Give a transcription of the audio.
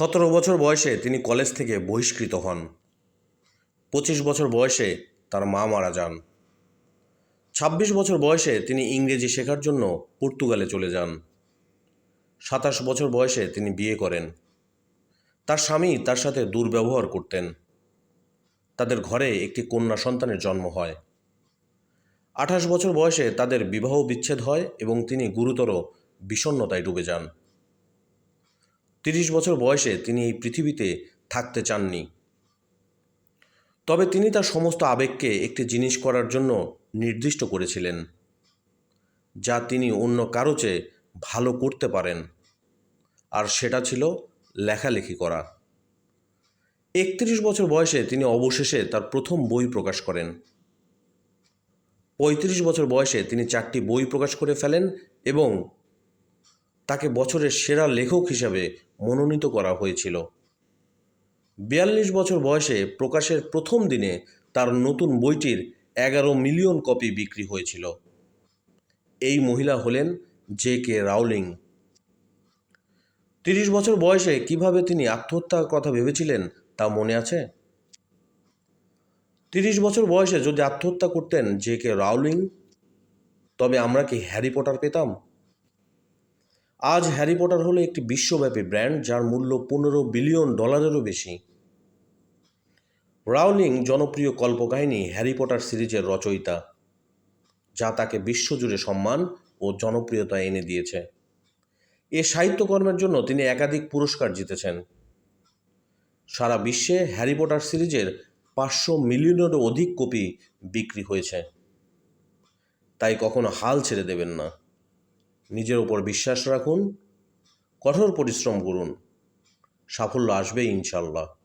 সতেরো বছর বয়সে তিনি কলেজ থেকে বহিষ্কৃত হন। পঁচিশ বছর বয়সে তার মা মারা যান। ছাব্বিশ বছর বয়সে তিনি ইংরেজি শেখার জন্য পর্তুগালে চলে যান। সাতাশ বছর বয়সে তিনি বিয়ে করেন। তার স্বামী তার সাথে দুর্ব্যবহার করতেন। তাদের ঘরে একটি কন্যা সন্তানের জন্ম হয়। আঠাশ বছর বয়সে তাদের বিবাহ বিচ্ছেদ হয় এবং তিনি গুরুতর বিষণ্ণতায় ডুবে যান। তিরিশ বছর বয়সে তিনি এই পৃথিবীতে থাকতে চাননি। তবে তিনি তার সমস্ত আবেগকে একটি জিনিস করার জন্য নির্দিষ্ট করেছিলেন, যা তিনি অন্য কারও চেয়ে ভালো করতে পারেন, আর সেটা ছিল লেখালেখি করা। একত্রিশ বছর বয়সে তিনি অবশেষে তার প্রথম বই প্রকাশ করেন। পঁয়ত্রিশ বছর বয়সে তিনি চারটি বই প্রকাশ করে ফেলেন এবং বছরের সেরা লেখক হিসাবে মনোনীত করা হয়েছিল। বিয়াল্লিশ বছর বয়সে প্রকাশের প্রথম দিনে তার নতুন বইটির এগারো মিলিয়ন কপি বিক্রি হয়েছিল। এই মহিলা হলেন জে কে রাউলিং। তিরিশ বছর বয়সে কীভাবে তিনি আত্মহত্যার কথা ভেবেছিলেন তা মনে আছে? তিরিশ বছর বয়সে যদি আত্মহত্যা করতেন জে কে রাউলিং, তবে আমরা কি হ্যারি পটার পেতাম? আজ হ্যারি পটার হলো একটি বিশ্বব্যাপী ব্র্যান্ড যার মূল্য পনেরো বিলিয়ন ডলারেরও বেশি। রাউলিং জনপ্রিয় কল্পকাহিনী হ্যারি পটার সিরিজের রচয়িতা, যা তাকে বিশ্বজুড়ে সম্মান ও জনপ্রিয়তা এনে দিয়েছে। এ সাহিত্যকর্মের জন্য তিনি একাধিক পুরস্কার জিতেছেন। সারা বিশ্বে হ্যারি পটার সিরিজের পাঁচশো মিলিয়নেরও অধিক কপি বিক্রি হয়েছে। তাই কখনো হাল ছেড়ে দেবেন না। নিজের ওপর বিশ্বাস রাখুন কঠোর পরিশ্রম করুন। সাফল্য আসবেই ইনশাল্লাহ।